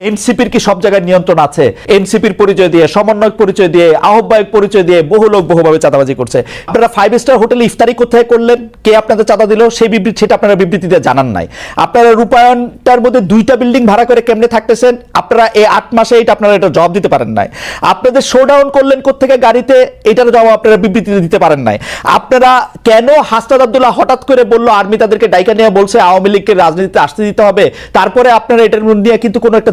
এনসিপির কি সব জায়গায় নিয়ন্ত্রণ আছে? এনসিপির পরিচয় দিয়ে, সমন্বয়ক পরিচয় দিয়ে, আহ্বায়ক পরিচয় দিয়ে বহু লোক বহুভাবে চাঁদাবাজি করছে। আপনারা ফাইভ স্টার হোটেলে ইফতারি কোথায় করলেন? কে আপনাদের চাঁদা দিল? সেই বিবৃতি সেটা আপনারা বিবৃতিতে জানান নাই। আপনারা রূপায়ণটার মধ্যে দুইটা বিল্ডিং ভাড়া করে কেমনে থাকতেছেন? আপনারা এই আট মাসে এটা আপনারা এটা জবাব দিতে পারেন নাই। আপনাদের শোডাউন করলেন কোথেকে গাড়িতে? এটার জবাব আপনারা বিবৃতিতে দিতে পারেন নাই। আপনারা কেন হাসনাদ আব্দুল্লাহ হঠাৎ করে বলল, আর্মি তাদেরকে ডাইকা নিয়ে বলছে, আওয়ামী লীগকে রাজনীতিতে আসতে দিতে হবে তারপরে আপনারা এটার নিয়ে কিন্তু কোনো একটা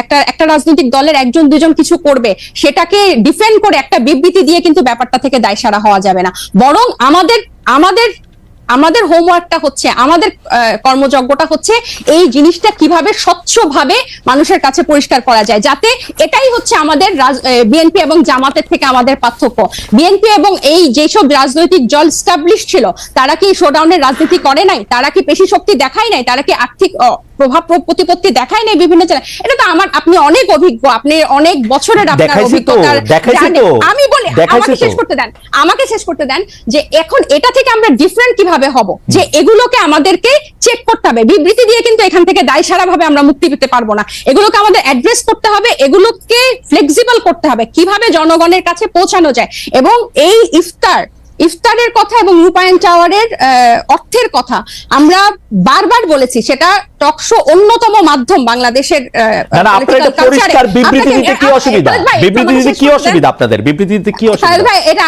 একটা একটা রাজনৈতিক দলের একজন, দুজন কিছু করবে, সেটাকে ডিফেন্ড করে একটা বিবৃতি দিয়ে কিন্তু ব্যাপারটা থেকে দায় সারা হওয়া যাবে না। বরং আমাদের আমাদের আমাদের হোমওয়ার্কটা হচ্ছে, আমাদের কর্মযজ্ঞটা হচ্ছে এই জিনিসটা কীভাবে স্বচ্ছভাবে মানুষের কাছে পরিষ্কার করা যায়, যাতে এটাই হচ্ছে আমাদের বিএনপি এবং জামাতের থেকে আমাদের পার্থক্য। বিএনপি এবং এই যেসব রাজনৈতিক দল স্টাবলিশ ছিল, তারা কি শোডাউনের রাজনীতি করে নাই? তারা কি পেশি শক্তি দেখায় নাই? তারা কি আর্থিক প্রভাব প্র- প্রতিপত্তি দেখায় নাই বিভিন্ন জায়গায়। এটা তো আমার আপনি অনেক অভিজ্ঞ আপনি অনেক বছরের আপনার অভিজ্ঞতার আমি বলি আমাকে শেষ করতে দেন আমাকে শেষ করতে দেন যে এখন এটা থেকে আমরা ডিফারেন্ট কীভাবে হব? যে এগুলোকে আমাদেরকে চেক করতে হবে। বিবৃতি দিয়ে কিন্তু এখান থেকে দায় সারা ভাবে আমরা মুক্তি পেতে পারব না। এগুলোকে আমাদের অ্যাড্রেস করতে হবে এগুলোকে ফ্লেক্সিবল করতে হবে। কীভাবে জনগণের কাছে পৌঁছানো যায়? এবং এই ইফতার ইফতারের কথা এবং রূপায়ণ টাওয়ারের অর্থের কথা আমরা বারবার বলেছি সেটা টকশো অন্যতম মাধ্যম বাংলাদেশের কি অসুবিধা? কি আপনাদের? বিবৃতি দিতে কি অসুবিধা? ভাই এটা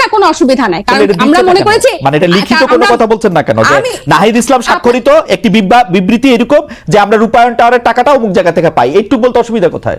না কোনো অসুবিধা নাই কারণ আমরা মনে করেছি মানে এটা লিখিত কোনো কথা বলছেন না কেন? যে নাহিদ ইসলাম স্বাক্ষরিত একটি বিবৃতি এরকম যে আমরা রূপায়ণ টাওয়ারের টাকাটা অমুক জায়গা থেকে পাই। একটু বলতে অসুবিধা কোথায়?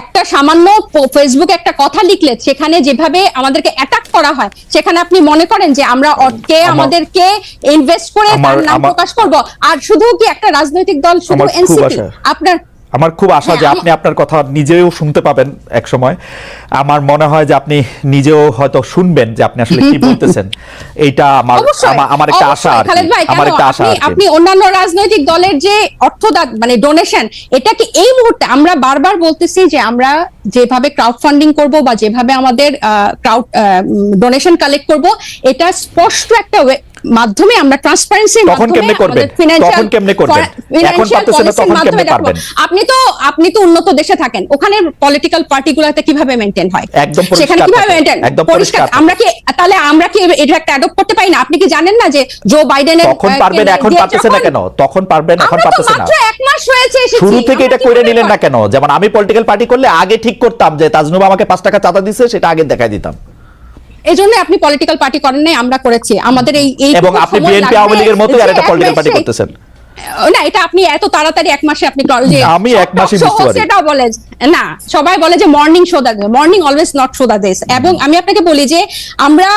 একটা সামান্য ফেসবুকে একটা কথা লিখলে সেখানে যেভাবে আমাদেরকে অ্যাটাক করা হয় সেখানে আপনি মনে করেন যে আমরা কে আমাদেরকে ইনভেস্ট করে তার নাম প্রকাশ করব? আর শুধু কি একটা রাজনৈতিক দল শুধু এনসিপি আপনার আমার খুব আশা হ্যাঁ, যে আপনি আপনার কথা নিজেও শুনতে পাবেন এক সময় আমার মনে হয় যে আপনি নিজেও হয়তো শুনবেন যে আপনি আসলে কি বলতেছেন। এইটা আমার আমার- একটা আশা। আমার একটা আশা আপনি- আপনি অন্যান্য রাজনৈতিক দলের যে অর্থদাত মানে ডোনেশন এটা কি এই মুহূর্তে আমরা বারবার বলতেছি যে আমরা যেভাবে ক্রাউড ফান্ডিং করব বা যেভাবে আমাদের ক্রাউড ডোনেশন কালেক্ট করব এটা স্পষ্ট একটা মাধ্যমে আমরা ট্রান্সপারেন্সির? এখন পারতেছেন তখন কেমনে পারবেন? আপনি তো আপনি তো উন্নত দেশে থাকেন। ওখানে পলিটিক্যাল পার্টিগুলোতে কীভাবে মেনটেন হয়? একদম সেখানে কীভাবে মেনটেন একদম পরিষ্কার। আমরা কি তাহলে আমরা কি এটা একটা অ্যাডপ্ট করতে পারি না? আপনি কি জানেন না যে জো বাইডেনের তখন পারবেন এখন দিয়ে পারতেছে না কেন? তখন পারবেন এখন আমরা তো পারতেছে না। মাস হয়েছে এসেছি, শুরু থেকে এটা কীভাবে নিলেন না কেন? যেমন আমি পলিটিক্যাল পার্টি করলে আগে ঠিক করতাম যে তাজনুবা আমাকে পাঁচ টাকা চাঁদা দিছে সেটা আগে দেখাই দিতাম। এই জন্য আপনি পলিটিক্যাল পার্টি করেন নাই আমরা করেছি। আমাদের এই এই এবং আপনি বিএনপি আওয়ামী লীগের মতোই আর একটা পলিটিক্যাল পার্টি করতেছেন। না এটা আপনি এত তাড়াতাড়ি এক মাসে আপনি আমি এক মাসে বুঝতে পারি। সেটা বলে না সবাই বলে যে morning show the morning always not show the this এবং আমি আপনাকে বলি যে আমরা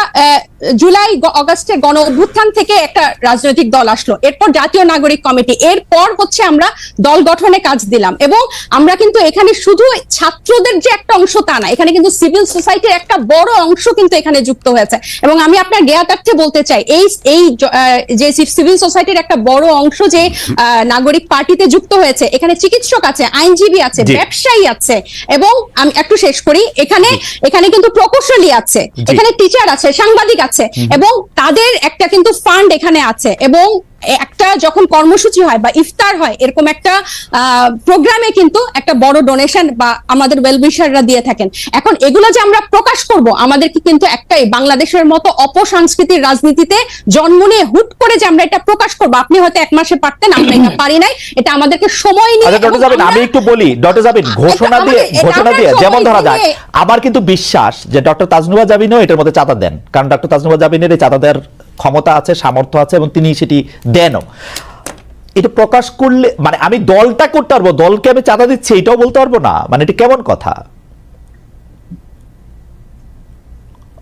জুলাই অগাস্টের গণ অভ্যুত্থান থেকে একটা রাজনৈতিক দল আসলো। এরপর জাতীয় নাগরিক কমিটি। এরপর হচ্ছে আমরা দল গঠনে কাজ দিলাম। এবং আমরা কিন্তু এখানে শুধু ছাত্রদের যে একটা অংশ তা না এখানে কিন্তু সিভিল সোসাইটির একটা বড় অংশ কিন্তু এখানে যুক্ত হয়েছে। এবং আমি আপনার জ্ঞাতার্থে বলতে চাই এই এই যে সিভিল সোসাইটির একটা বড় অংশ যে আহ, নাগরিক পার্টিতে যুক্ত হয়েছে এখানে চিকিৎসক আছে আইনজীবী আছে ব্যবসায়ী আছে এবং আমি একটু শেষ করি এখানে এখানে কিন্তু প্রকৌশলী আছে এখানে টিচার আছে সাংবাদিক আছে এবং তাদের একটা কিন্তু ফান্ড এখানে আছে। এবং একটা যখন কর্মসূচি হয় বা ইফতার হয় এরকম একটা প্রোগ্রামে কিন্তু একটা বড় ডোনেশন বা আমাদের ওয়েলবিশাররা দিয়ে থাকেন। এখন এগুলো যে আমরা প্রকাশ করব আমাদেরকে কিন্তু একটাই বাংলাদেশের মতো অপসংস্কৃতির রাজনীতিতে জন্ম নিয়ে হুট করে যে আমরা এটা প্রকাশ করব আপনি হয়তো এক মাসে পারতেন আমরা এটা পারি নাই এটা আমাদেরকে সময় নিয়ে আচ্ছা আমি একটু বলি ডক্টর জাবিন ঘোষণা দিয়ে ঘোষণা দিয়ে যেমন ধরা যাক দিয়ে- আমার কিন্তু বিশ্বাস যে ডক্টর তাজনুবা জাবিনও এটার মধ্যে চাঁদা দেন। কারণ ডক্টর তাজনুবা জাবিনের এই চাঁদা দেওয়ার ক্ষমতা আছে সামর্থ্য আছে এবং তিনি সেটি দেনও। এটা প্রকাশ করলে মানে আমি দলটা করতে পারব দলকে আমি চাঁদা দিচ্ছি এটাও বলতে পারব না? মানে এটা কেমন কথা?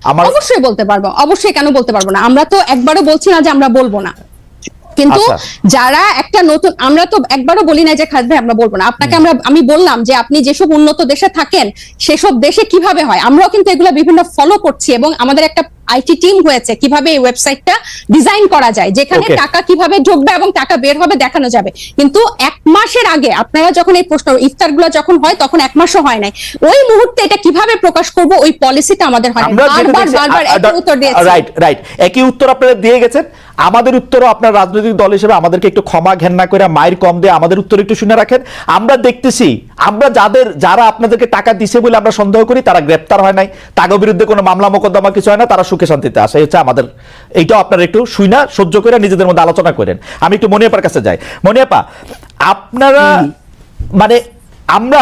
আমার অবশ্যই বলতে পারব অবশ্যই কেন বলতে পারব না? আমরা তো একবারও বলছি না যে আমরা বলব না। কিন্তু আচ্ছা। যারা একটা নতুন আমরা তো একবারও বলি না যে খাদ ভাই আমরা বলব না। আপনাকে আমরা আমি বললাম যে আপনি যেসব উন্নত দেশে থাকেন সেসব দেশে কীভাবে হয়? আমরাও কিন্তু এগুলো বিভিন্ন ফলো করছি এবং আমাদের একটা আইটি টিম হয়েছে কীভাবে এই ওয়েবসাইটটা ডিজাইন করা যায় যেখানে টাকা কীভাবে ঢুকবে এবং টাকা বের হবে দেখানো যাবে। কিন্তু এক মাসের আগে আপনারা যখন এই প্রশ্ন ইফতারগুলো যখন হয় তখন এক মাসও হয় নাই। ওই মুহূর্তে এটা কীভাবে প্রকাশ করব ওই পলিসিটা আমাদের হয় বারবার বারবার একই উত্তর দিয়েছি। রাইট রাইট একই উত্তর আপনারা দিয়ে গেছেন। আমাদের উত্তরও আপনার রাজনৈতিক দল হিসেবে আমাদেরকে একটু ক্ষমা ঘেন্না করে মায়ের কম দিয়ে আমাদের উত্তর একটু শুনে রাখেন। আমরা দেখতেছি আমরা যাদের যারা আপনাদেরকে টাকা দিছে বলে আমরা সন্দেহ করি তারা গ্রেপ্তার হয় নাই। তাগো বিরুদ্ধে কোনো মামলা মোকদ্দমা কিছু হয় না তারা সুখে শান্তিতে আসে। হচ্ছে আমাদের এইটাও আপনারা একটু শুইনা সহ্য করে নিজেদের মধ্যে আলোচনা করেন। আমি একটু মনিয়াপার কাছে যাই। মনিয়াপা আপনারা মানে আমরা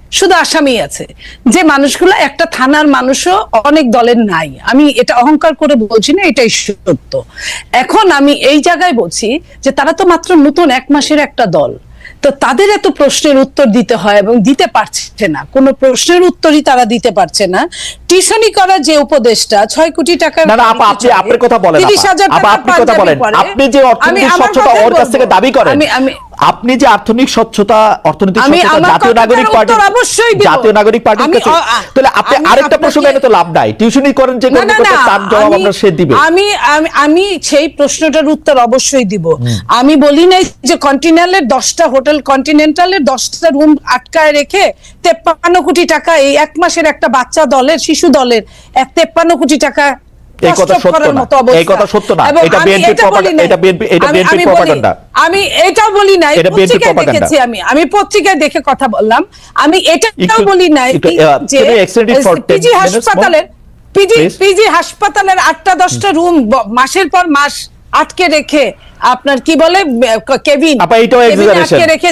শুধু আসামি আছে। যে মানুষগুলো একটা থানার মানুষও অনেক দলের নাই। আমি এটা অহংকার করে বলছি না এটাই সত্য। এখন আমি এই জায়গায় বলছি যে তারা তো মাত্র নতুন এক মাসের একটা দল। তো তাদের এত প্রশ্নের উত্তর দিতে হয় এবং দিতে পারছে না। কোনো প্রশ্নের উত্তরই তারা দিতে পারছে না। টিউশনি করা যে উপদেশটা ছয় কোটি টাকার না না আপা আপনি আপনার কথা বলেন আপা। হাজার টাকা আপনি কথা বলেন। আপনি যে অর্থনৈতিক স্বচ্ছতা ওর কাছ থেকে দাবি করেন আমি আমি আপনি যে আর্থিক স্বচ্ছতা অর্থনৈতিক স্বচ্ছতা জাতীয় নাগরিক পার্টি। জাতীয় নাগরিক পার্টির কাছে তাহলে আপনি আরেকটা প্রশ্ন এনে তো লাভ নাই। টিউশনি করেন যে তার জবাব আমি- আমরা সে দিবে। আমি আমি আমি সেই প্রশ্নটার উত্তর অবশ্যই দিব। আমি বলি নাই যে কন্টিনেন্টালের দশটা হোটেল কন্টিনেন্টালের দশটা রুম আটকায় রেখে তেপ্পান্ন কোটি টাকা এই এক মাসের একটা বাচ্চা দলের শিশু দলের এক তেপ্পান্ন কোটি টাকা এই কথা সত্য না। এই কথা সত্য না। এটা আমি BNP এটা বলি নাই। এটা BNP এটা আমি- বলি- নাই। এটা দেখেছি আমি। আমি পত্রিকায় দেখে কথা বললাম। আমি এটাও বলি নাই যে can you extend it for 10 PG হাসপাতালের পিজি পিজি হাসপাতালের আটটা দশটা রুম মাসের পর মাস আটকে রেখে আপনার কি বলে কেবিন আটকে রেখে।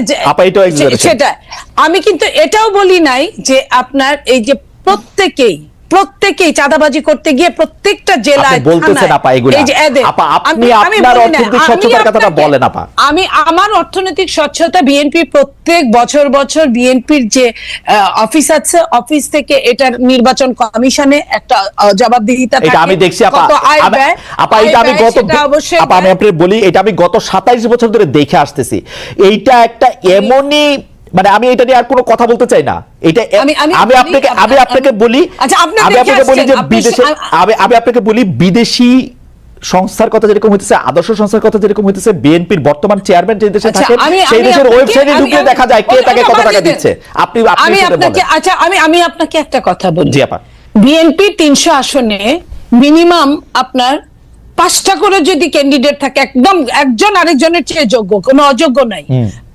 সেটা আমি কিন্তু এটাও বলি নাই যে আপনার এই যে প্রত্যেকেই প্রত্যেকেই চাঁদাবাজি করতে গিয়ে প্রত্যেকটা জেলায় বলতেছেন আপা এগুলা। আপা, আপনি আপনার অর্থনৈতিক কথাটা বলেন আপা। আমি আমার অর্থনৈতিক স্বচ্ছতা বিএনপি প্রত্যেক বছর বছর বিএনপির যে অফিস আছে অফিস থেকে এটার নির্বাচন কমিশনে একটা জবাবদিহিতা এটা আমি দেখছি আপা আপা এটা আমি গত আপা আমি। আপনাকে বলি এটা আমি গত সাতাইশ বছর ধরে দেখে আসতেছি এইটা একটা এমনই মানে আমি এটা নিয়ে আর কোনো কথা বলতে চাই না। এটা আমি- আপনাকে আমি আপনাকে বলি আচ্ছা, আমি আপনাকে বলি যে বিদেশে আমি আমি আপনাকে বলি বিদেশি সংস্থার কথা যেরকম হইতেছে আদর্শ সংস্থার কথা যেরকম হইতেছে বিএনপির বর্তমান চেয়ারম্যান যে দেশে আচ্ছা, থাকেন সেই দেশের ওয়েবসাইটে ঢুকে দেখা যায় কে তাকে কত টাকা দিচ্ছে। আপনি আমি আপনাকে আচ্ছা আমি আমি আপনাকে একটা কথা বলি। জি আপা। বিএনপি তিনশো আসনে মিনিমাম আপনার পাঁচটা করে যদি ক্যান্ডিডেট থাকে একদম একজন আরেকজনের চেয়ে যোগ্য কোনো অযোগ্য নাই।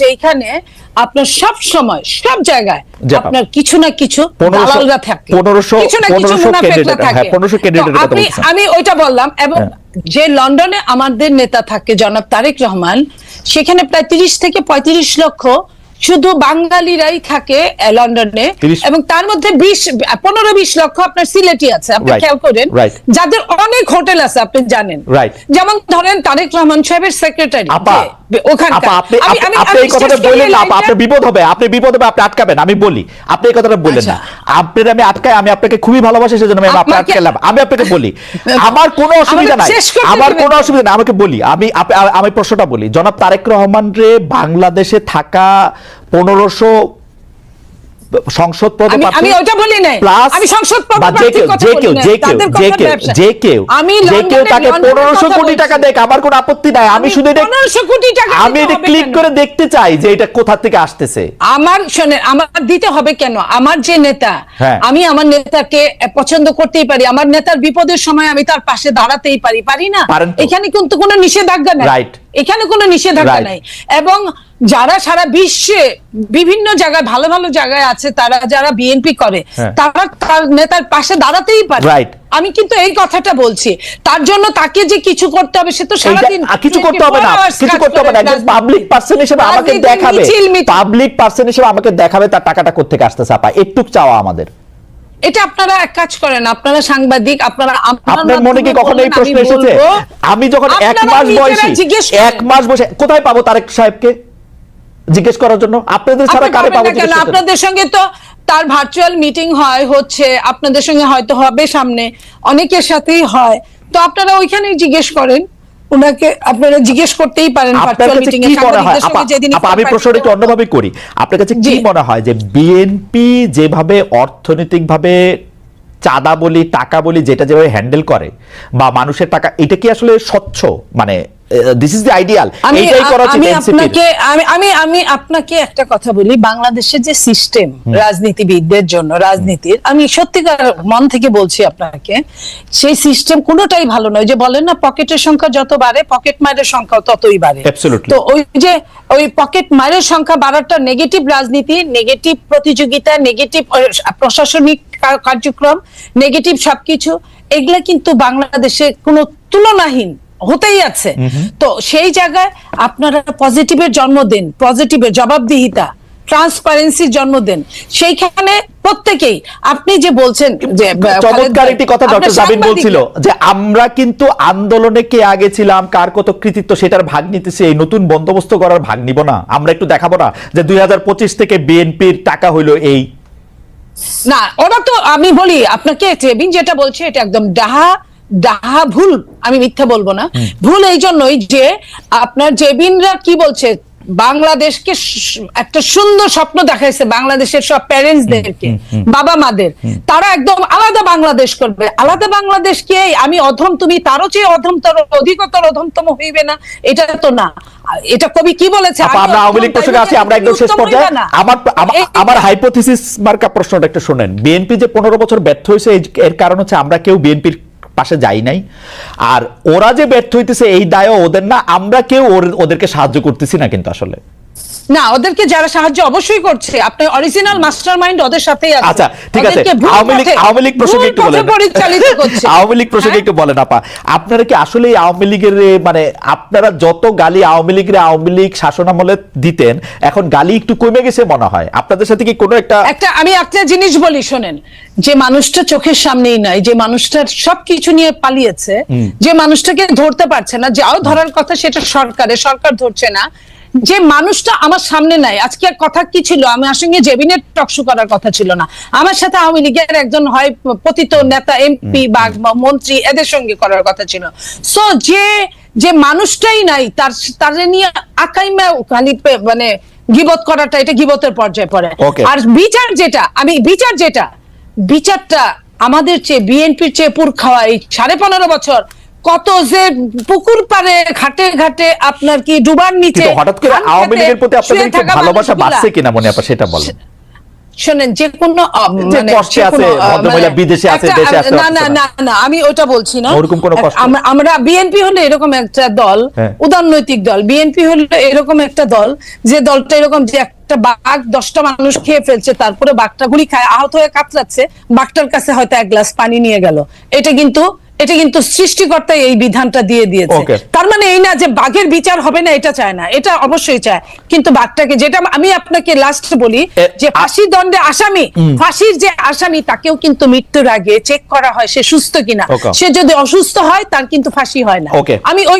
যেখানে আপনার সব সময় সব জায়গায় আপনার কিছু না কিছু 1500 দালালরা থাকে। কিছু না কিছু মুনাফেকরা হ্যাঁ, থাকে। 1500 candidate তো এর কথা আপনি আমি ওইটা বললাম এবং হ্যাঁ। যে লন্ডনে আমাদের নেতা থাকে জনাব তারেক রহমান সেখানে প্রায় তিরিশ থেকে পঁয়ত্রিশ লক্ষ শুধু বাঙালিরাই থাকে লন্ডনে। এবং তার মধ্যে বিশ পনেরো বিশ লক্ষ আপনার সিলেটি আছে আপনি খেয়াল করেন। যাদের অনেক হোটেল আছে আপনি জানেন। যেমন ধরেন তারেক রহমান সাহেবের সেক্রেটারি আপা আপা আপনি আপনি- আপনি এই কথাটা বললেন না আপা বিপদ হবে আপনি বিপদ হবে আপনি আটকাবেন আমি বলি। আপনি এই কথাটা বললেন না। আপনার আমি আটকাই আমি আপনাকে খুবই ভালোবাসি সেজন্য আমি আপনাকে আটকালাম। আমি আপনাকে বলি আমার কোনো অসুবিধা নাই। আমার কোনো অসুবিধা নাই আমাকে বলি। আমি আমি প্রশ্নটা বলি। জনাব তারেক রহমান রে বাংলাদেশে থাকা পনেরোশো সংসদ আমি আমি ওটা বলি নাই। আমি সংসদ যে কেউ যে কেউ যে কেউ যে কেউ যে কেউ আমি যে কেউ তাকে কোটি টাকা দেখ আমার কোনো আপত্তি নাই। আমি শুধু এটা 1500 কোটি টাকা আমি এটা ক্লিক করে দেখতে চাই যে এটা কোথা থেকে আসতেছে। আমার শোনেন আমার দিতে হবে কেন? আমার যে নেতা হ্যাঁ। আমি আমার নেতাকে পছন্দ করতেই পারি। আমার নেতার বিপদের সময় আমি তার পাশে দাঁড়াতেই পারি। পারি না? এখানে কিন্তু কোনো নিষেধাজ্ঞা নাই। Right. এখানে কোনো নিষেধাজ্ঞা নাই। এবং যারা সারা বিশ্বে বিভিন্ন জায়গায় ভালো ভালো জায়গায় আছে তারা যারা বিএনপি করে হ্যাঁ। তারা তার নেতার পাশে দাঁড়াতেই পারে। আমি কিন্তু এই কথাটা বলছি। তার জন্য তাকে যে কিছু করতে হবে সে তো সারাদিন কিছু করতে হবে না। কিছু করতে হবে না। একজন পাবলিক পার্সন হিসেবে আমাকে দেখাবে। পাবলিক পার্সন হিসেবে আমাকে দেখাবে তার টাকাটা কোথেকে আসতেছে আপা। একটু চাওয়া আমাদের। এটা আপনারা এক কাজ করেন আপনারা সাংবাদিক আপনারা আপনার মনে কি কখনো এই প্রশ্ন এসেছে? আমি যখন এক মাস বয়সী এক মাস বসে কোথায় পাবো তারেক সাহেবকে জিজ্ঞেস করার জন্য? আপনাদের ছাড়া কারে পাবো কেন? আপনাদের সঙ্গে তো তার ভার্চুয়াল মিটিং হয় হচ্ছে আপনাদের সঙ্গে হয়তো হবে সামনে অনেকের সাথেই হয়। তো আপনারা ওইখানেই জিজ্ঞেস করেন। উনাকে আপনারা জিজ্ঞেস করতেই পারেন কি মনে হয়? আমি প্রশ্নটা একটু অন্যভাবে করি। আপনার কাছে কি। মনে হয় যে বিএনপি যেভাবে অর্থনৈতিকভাবে চাঁদা বলি টাকা বলি যেটা যেভাবে হ্যান্ডেল করে বা মানুষের টাকা এটা কি আসলে স্বচ্ছ? মানে দিস ইজ দ্য আইডিয়াল আমি এইটাই করা উচিত আপনাকে আমি আমি আপনাকে একটা কথা বলি বাংলাদেশের যে সিস্টেম রাজনীতিবিদদের জন্য রাজনীতির আমি সত্যিকার মন থেকে বলছি আপনাকে সেই সিস্টেম কোনোটাই ভালো নয়। যে বলেন না পকেটের সংখ্যা যত বাড়ে পকেট মারের সংখ্যা ততই বাড়ে। তো ওই যে ওই পকেট মারের সংখ্যা বাড়াটা নেগেটিভ রাজনীতি নেগেটিভ প্রতিযোগিতা নেগেটিভ প্রশাসনিক কার্যক্রম নেগেটিভ সবকিছু এগুলা কিন্তু বাংলাদেশে কোনো তুলনাহীন হতেই আছে। তো সেই জায়গায় আপনারা পজিটিভের জন্ম দেন পজিটিভের জবাবদিহিতা ট্রান্সপারেন্সির জন্ম দেন। সেইখানে প্রত্যেকেই আপনি যে বলছেন যে চমৎকার একটি কথা ডক্টর জাবিন বলছিল যে আমরা কিন্তু আন্দোলনে কে আগে ছিলাম কার কত কৃতিত্ব সেটার ভাগ নিতেছি এই নতুন বন্দোবস্ত করার ভাগ নিব না। আমরা একটু দেখাবো না যে দুই হাজার পঁচিশ থেকে বিএনপির টাকা হইল এই না ওরা তো আমি বলি আপনাকে ট্রেবিন যেটা বলছে এটা একদম ডাহা ডাহা ভুল আমি মিথ্যা বলব না। ভুল এই জন্যই যে আপনার জেবিনরা কি বলছে বাংলাদেশকে একটা সুন্দর স্বপ্ন দেখাইছে বাংলাদেশের সব প্যারেন্টসদেরকে বাবা মাদের তারা একদম আলাদা বাংলাদেশ করবে। আলাদা বাংলাদেশ কে আমি অধম তুমি তারও চেয়ে অধমতর অধিকতর অধমতম হইবে না? এটা তো না। এটা কবি কি বলেছে? আমরা আওয়ামী লীগ প্রসঙ্গে আছি আমরা একদম শেষ পর্যায়ে। আমার আমার- হাইপোথিসিস মার্কা প্রশ্নটা একটু শুনেন। বিএনপি যে পনেরো বছর ব্যর্থ হয়েছে এর কারণ হচ্ছে আমরা কেউ বিএনপির পাশে যাই নাই। আর ওরা যে ব্যর্থ হইতেছে এই দায়ও ওদের না। আমরা কেউ ওদেরকে সাহায্য করতেছি না কিন্তু আসলে। না ওদেরকে যারা সাহায্য অবশ্যই করছে। আপনার অরিজিনাল ওদের সাথেই আছে। আচ্ছা ঠিক আছে। আওয়ামী লীগ আওয়ামী লীগ প্রসঙ্গে একটু বলেন। আওয়ামী লীগ প্রসঙ্গে হ্যাঁ? একটু বলেন আপা। আপনারা কি আসলে আওয়ামী লীগের মানে আপনারা যত গালি আওয়ামী লীগের আওয়ামী লীগ শাসনামলে দিতেন এখন গালি একটু কমে গেছে মনে হয়। আপনাদের সাথে কি কোনো একটা একটা আমি একটা জিনিস বলি শোনেন। যে মানুষটা চোখের সামনেই নাই যে মানুষটার সবকিছু নিয়ে পালিয়েছে যে মানুষটাকে ধরতে পারছে না যাও ধরার কথা সেটা সরকারের সরকার ধরছে না। যে মানুষটা আমার সামনে নাই আজকে কথা কি ছিল? আমার সঙ্গে জেবিনের টকশো করার কথা ছিল না। আমার সাথে আওয়ামী লীগের একজন হয় পতিত নেতা এমপি বা মন্ত্রী এদের সঙ্গে করার কথা ছিল। সো যে যে মানুষটাই নাই তার তাদের নিয়ে আকাইমা খালি মানে গিবত করাটা এটা গিবতের পর্যায়ে পড়ে। আর বিচার যেটা আমি বিচার যেটা বিচারটা আমাদের চেয়ে বিএনপির চেয়ে পুর খাওয়া এই সাড়ে পনেরো বছর কত যে পুকুর পারে ঘাটে ঘাটে আপনার কি ডুবার নিচে হঠাৎ করে আওয়ামী লীগের প্রতি আপনাদের ভালোবাসা বাড়ছে কিনা মনে আপা সেটা বলেন শোনেন যে কোনো মানে আছে, মানে বিদেশে আছে, দেশে আসতে না না না। না আমি ওটা বলছি না ওরকম কোনো কষ্ট? আমরা বিএনপি হলে এরকম একটা দল হ্যাঁ। উদারনৈতিক দল বিএনপি হলে এরকম একটা দল যে দলটা এরকম যে একটা বাঘ দশটা মানুষ খেয়ে ফেলছে তারপরে বাঘটা গুলি খায় আহত হয়ে কাতরাচ্ছে বাঘটার কাছে হয়তো এক গ্লাস পানি নিয়ে গেল এটা কিন্তু এটা কিন্তু সৃষ্টিকর্তাই এই বিধানটা দিয়ে দিয়েছে। তার মানে এই না যে বাঘের বিচার হবে না এটা চায় না। এটা অবশ্যই চায়। কিন্তু বাঘটাকে যেটা আমি আপনাকে লাস্ট বলি যে ফাঁসি দণ্ডে আসামি ফাঁসির যে আসামি তাকেও কিন্তু মৃত্যুর আগে চেক করা হয় সে সুস্থ কিনা। সে যদি অসুস্থ হয় তার কিন্তু ফাঁসি হয় না। আমি ওই